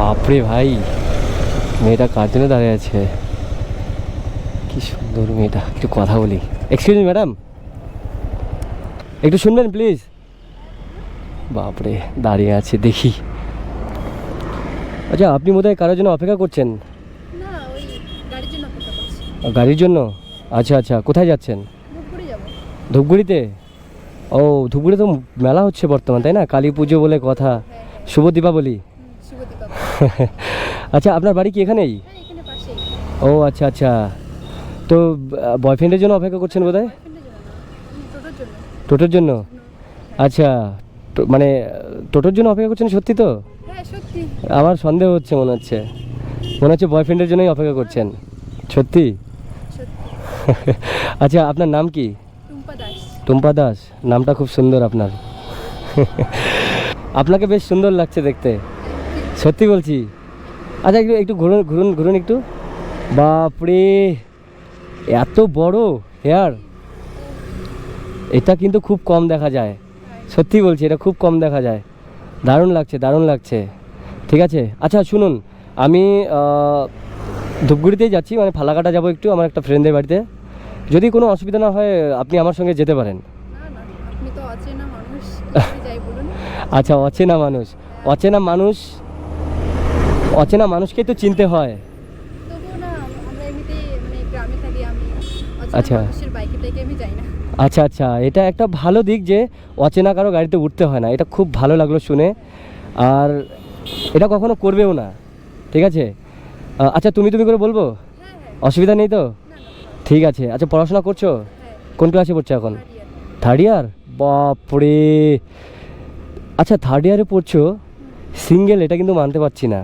বাপরে ভাই মেয়েটা কার জন্য দাঁড়িয়ে আছে? কি সুন্দর মেয়েটা একটু কথা বলি। এক্সকিউজ মি ম্যাডাম একটু শুনবেন প্লিজ বাপরে দাঁড়িয়ে আছে দেখি। আচ্ছা আপনি বোধহয় কারোর জন্য অপেক্ষা করছেন? গাড়ির জন্য আচ্ছা আচ্ছা কোথায় যাচ্ছেন? ধূপগুড়ি ধূপগুড়িতে? ও ধূপগুড়ি তো মেলা হচ্ছে বর্তমান তাই না? কালী পুজো বলে কথা দীপাবলি। হুম, শুভ দীপাবলি। আচ্ছা আপনার বাড়ি কি এখানেই? হ্যাঁ ও আচ্ছা আচ্ছা। তো বয়ফ্রেন্ডের জন্য অপেক্ষা করছেন বোধ হয় টোটোর জন্য। আচ্ছা মানে টোটোর জন্য অপেক্ষা করছেন সত্যি তো? হ্যাঁ আমার সন্দেহ হচ্ছে মনে হচ্ছে। মনে হচ্ছে বয়ফ্রেন্ডের জন্যই অপেক্ষা করছেন। সত্যি? আচ্ছা আপনার নাম কি? টুম্পা দাস নামটা খুব সুন্দর আপনার। আপনাকে বেশ সুন্দর লাগছে দেখতে। সত্যি বলছি। আচ্ছা একটু একটু ঘুরুন ঘুরুন ঘুরুন একটু। বাপরে এত বড় হেয়ার? এটা কিন্তু খুব কম দেখা যায়। সত্যি বলছি এটা খুব কম দেখা যায়। দারুণ লাগছে দারুণ লাগছে। ঠিক আছে? আচ্ছা শুনুন আমি ধূপগুড়িতেই যাচ্ছি মানে ফালাকাটা যাব একটু আমার একটা ফ্রেন্ডের বাড়িতে। যদি কোনো অসুবিধা না হয় আপনি আমার সঙ্গে যেতে পারেন। আচ্ছা অচেনা মানুষ। অচেনা মানুষ অচেনা মানুষকেই তো চিনতে হয়। মানে আচ্ছা। আচ্ছা আচ্ছা এটা একটা ভালো দিক যে অচেনা কারও গাড়িতে উঠতে হয় না এটা খুব ভালো লাগল শুনে। আর এটা কখনো করবেও না ঠিক আছে? আচ্ছা তুমি তুমি করে বলব? হ্যাঁ হ্যাঁ। অসুবিধা নেই তো? ঠিক আছে আচ্ছা পড়াশোনা করছ? হ্যাঁ। কোন ক্লাসে পড়ছো এখন? থার্ড ইয়ার বাপরে! আচ্ছা থার্ড ইয়ারে পড়ছো সিঙ্গেল এটা কিন্তু মানতে পারছি না।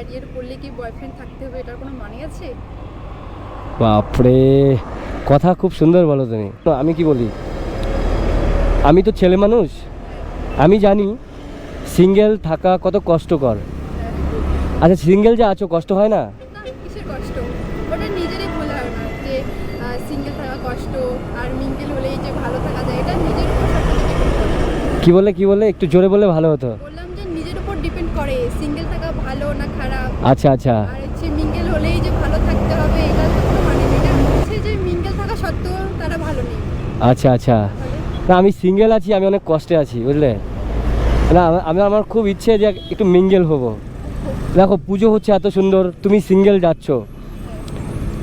থার্ড ইয়ার পড়লে কি বয়ফ্রেন্ড থাকতে হবে এটার কোনো মানে আছে? বাপরে কথা খুব সুন্দর বলো তুমি। আমি কি বলি? আমি তো ছেলে মানুষ। আমি জানি সিঙ্গেল থাকা কত কষ্টকর। আচ্ছা সিঙ্গেল যে আছো কষ্ট হয় না? না কিসের কষ্ট? ওটা নিজেরই ভুল ধারণা যে সিঙ্গেল থাকা কষ্ট আর মিঙ্গেল হলেই যে ভালো থাকা যায় এটা নিজের উপর সবকিছু ডিপেন্ড করে কি বলে কি বলে? একটু জোরে বললে ভালো হতো বললাম যে নিজের উপর ডিপেন্ড করে সিঙ্গেল থাকা ভালো না খারাপ? আচ্ছা আচ্ছা। আর হচ্ছে মিঙ্গেল হলেই যে ভালো থাকতে হবে এটা তো কোনো মানে নেই। এটা হচ্ছে যে মিঙ্গেল থাকা সত্ত্বেও তারা ভালো নেই। আচ্ছা আচ্ছা। না আমি সিঙ্গেল আছি আমি অনেক কষ্টে আছি বুঝলে? না আমি আমার খুব ইচ্ছে যে একটু মিঙ্গেল হব। দেখো পুজো হচ্ছে এত সুন্দর তুমি সিঙ্গেল যাচ্ছ।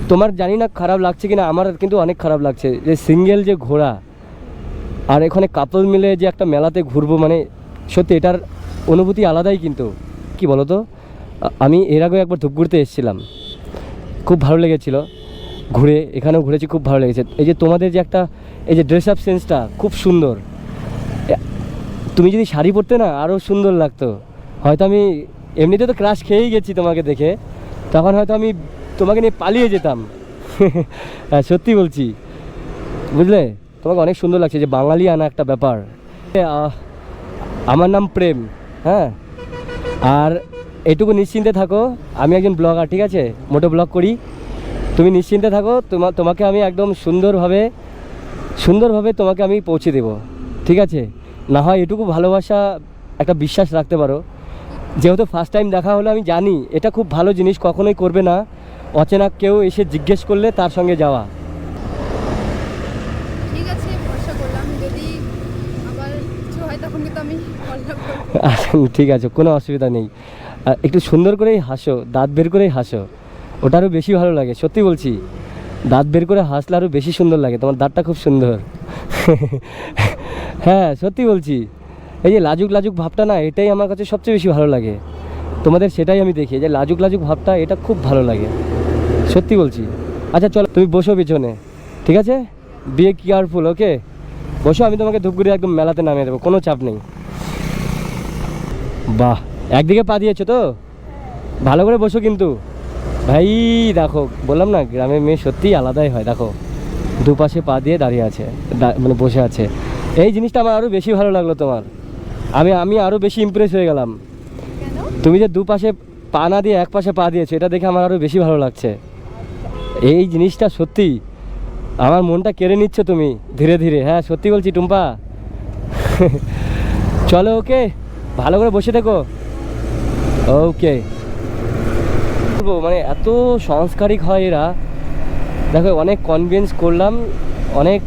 তোমার জানি না খারাপ লাগছে কিনা আমার কিন্তু অনেক খারাপ লাগছে। যে সিঙ্গেল যে ঘোরা আর এখানে কাপল মিলে যে একটা মেলাতে ঘুরবো মানে সত্যি এটার অনুভূতি আলাদাই কিন্তু। কি বলো তো আমি এর আগেও একবার ধূপগুড়িতে এসেছিলাম। খুব ভালো লেগেছিল। ঘুরে এখানেও ঘুরেছি খুব ভালো লেগেছে। এই যে তোমাদের যে একটা এই যে ড্রেস আপ সেন্সটা খুব সুন্দর। তুমি যদি শাড়ি পরতে না আরও সুন্দর লাগতো। হয়তো আমি এমনিতে তো ক্রাশ খেয়েই গেছি তোমাকে দেখে। তখন হয়তো আমি তোমাকে নিয়ে পালিয়ে যেতাম। হ্যাঁ, সত্যি বলছি। বুঝলে? তোমাকে অনেক সুন্দর লাগছে। যে বাঙালি আনা একটা ব্যাপার। আমার নাম প্রেম হ্যাঁ? আর এটুকু নিশ্চিন্তে থাকো, আমি একজন ব্লগার, ঠিক আছে? মোটো ব্লগ করি। তুমি নিশ্চিন্তে থাকো, তোমা, তোমাকে আমি একদম সুন্দরভাবে সুন্দরভাবে তোমাকে আমি পৌঁছে দেব, ঠিক আছে? না হয় এটুকু ভালোবাসা একটা বিশ্বাস রাখতে পারো। যেহেতু ফার্স্ট টাইম দেখা হলো, আমি জানি এটা খুব ভালো জিনিস, কখনোই করবে না। অচেনা কেউ এসে জিজ্ঞেস করলে তার সঙ্গে যাওয়া। আচ্ছা, ঠিক আছে কোনো অসুবিধা নেই। একটু সুন্দর করেই হাসো দাঁত বের করেই হাসো। ওটা আরও বেশি ভালো লাগে সত্যি বলছি। দাঁত বের করে হাসলে আরও বেশি সুন্দর লাগে তোমার দাঁতটা খুব সুন্দর। হ্যাঁ সত্যি বলছি। এই যে লাজুক লাজুক ভাবটা না এটাই আমার কাছে সবচেয়ে বেশি ভালো লাগে। তোমাদের সেটাই আমি দেখি যে লাজুক লাজুক ভাবটা এটা খুব ভালো লাগে। সত্যি বলছি। আচ্ছা চলো তুমি বসো পিছনে। ঠিক আছে? বিয়ে কেয়ারফুল ওকে বসো আমি তোমাকে ধূপগুড়ি একদম মেলাতে নামিয়ে দেবো কোনো চাপ নেই। বাহ একদিকে পা দিয়েছ তো? ভালো করে বসো কিন্তু। ভাই দেখো বললাম না গ্রামের মেয়ে সত্যিই আলাদাই হয় দেখো। দুপাশে পা দিয়ে দাঁড়িয়ে আছে মানে বসে আছে। এই জিনিসটা আমার আরও বেশি ভালো লাগল তোমার। আমি আমি আরও বেশি ইমপ্রেস হয়ে গেলাম। তুমি যে দুপাশে পা না দিয়ে এক পাশে পা দিয়েছ এটা দেখে আমার আরও বেশি ভালো লাগছে। এই জিনিসটা সত্যি আমার মনটা কেড়ে নিচ্ছ তুমি, ধীরে ধীরে। হ্যাঁ সত্যি বলছি, টুম্পা। চলো, ওকে। ভালো করে বসে থেকো। ওকে। বলব মানে এত সংস্কারিক হয় এরা। দেখো, অনেক কনভিন্স করলাম, অনেক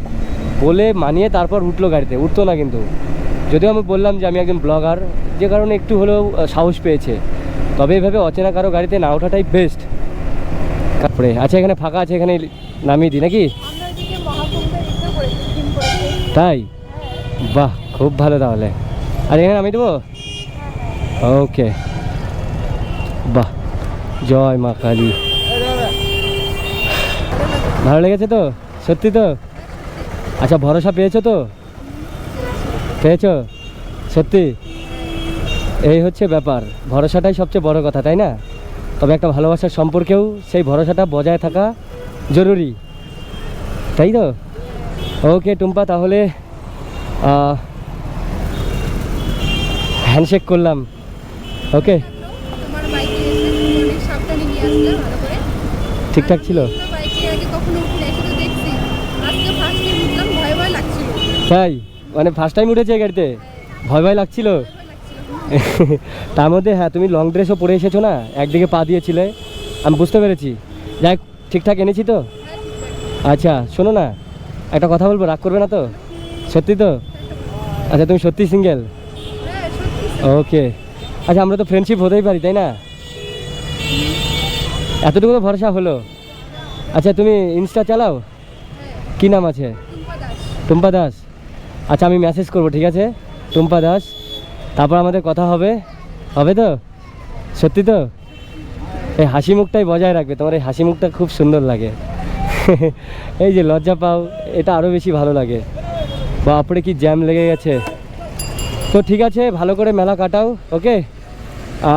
বলে মানিয়ে তারপর উঠল গাড়িতে। উঠতো না কিন্তু। যদিও আমি বললাম যে আমি একজন ব্লগার, যে কারণে একটু হলেও সাহস পেয়েছে। তবে এভাবে অচেনা কারও গাড়িতে না ওঠাটাই বেস্ট তারপরে আচ্ছা এখানে ফাঁকা আছে, এখানে নামিয়ে দিই নাকি আমরা এদিকে মহাকুম্ভের ইচ্ছে করেছি থিম করেছি তাই? বাহ, খুব ভালো তাহলে। আর এখানে আমি দেবো? ওকে। বাহ, জয় মা কালী। ভালো লেগেছে তো? সত্যি তো? আচ্ছা ভরসা পেয়েছ তো? পেয়েছ? সত্যি? এই হচ্ছে ব্যাপার। ভরসাটাই সবচেয়ে বড় কথা, তাই না? তবে একটা ভালোবাসার সম্পর্কেও সেই ভরসাটা বজায় থাকা জরুরি। তাই তো? ওকে টুম্পা তাহলে হ্যান্ডশেক করলাম। ওকে ঠিকঠাক ছিল? তাই? মানে ফার্স্ট টাইম উঠেছে গাড়িতে? ভয় ভয় লাগছিল? তার মধ্যে হ্যাঁ তুমি লং ড্রেসও পরে এসেছ না? একদিকে পা দিয়েছিলে। আমি বুঝতে পেরেছি। যাই ঠিকঠাক এনেছি তো? আচ্ছা শোনো না। একটা কথা বলব, রাগ করবে না তো? সত্যি তো? আচ্ছা তুমি সত্যি সিঙ্গেল ওকে আচ্ছা আমরা তো ফ্রেন্ডশিপ হতেই পারি, তাই না? এতটুকু তো ভরসা হলো? আচ্ছা তুমি ইনস্টা চালাও? কি নাম আছে? টুম্পা দাস। আচ্ছা আমি মেসেজ করব, ঠিক আছে? টুম্পা দাস। তারপর আমাদের কথা হবে। হবে তো? সত্যি তো? এই হাসি মুখটাই বজায় রাখবে, তোমার এই হাসি মুখটা খুব সুন্দর লাগে। এই যে লজ্জা পাও, এটা আরও বেশি ভালো লাগে। বাপরে, কি জ্যাম লেগে গেছে। তো ঠিক আছে, ভালো করে মেলা কাটাও, ওকে?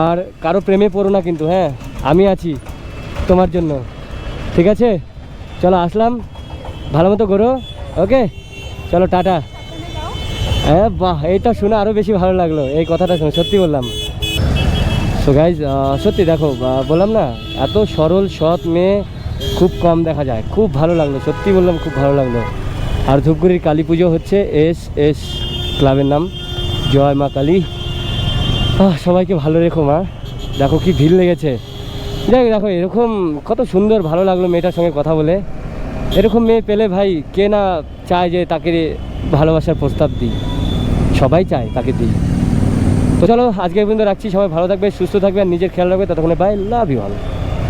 আর কারও প্রেমে পড়ো না কিন্তু হ্যাঁ? আমি আছি তোমার জন্য। ঠিক আছে? চলো আসলাম। ভালো মতো করো ওকে? চলো, টাটা। হ্যাঁ বাহ, এটা শুনে আরও বেশি ভালো লাগল, এই কথাটা শুনে, সত্যি বললাম। সো গাইজ সত্যি দেখো বললাম না, এত সরল, সৎ মেয়ে খুব কম দেখা যায়। খুব ভালো লাগল, সত্যি বললাম খুব ভালো লাগল। আর ধূপগুড়ির কালী পুজো হচ্ছে এস এস ক্লাবের নাম, জয় মা কালী। সবাইকে ভালো রেখো মা। দেখো কি ভিড় লেগেছে। যাই দেখো, এরকম কত সুন্দর ভালো লাগল মেয়েটার সঙ্গে কথা বলে। এরকম মেয়ে পেলে ভাই কে না চায় যে তাকে ভালোবাসার প্রস্তাব দিই? সবাই চায় তাকে দিই। তো চলো আজকে পর্যন্ত রাখছি। সবাই ভালো থাকবে, সুস্থ থাকবে, আর নিজের খেয়াল রাখবে। ততক্ষণে বাই লাভ ইউ অল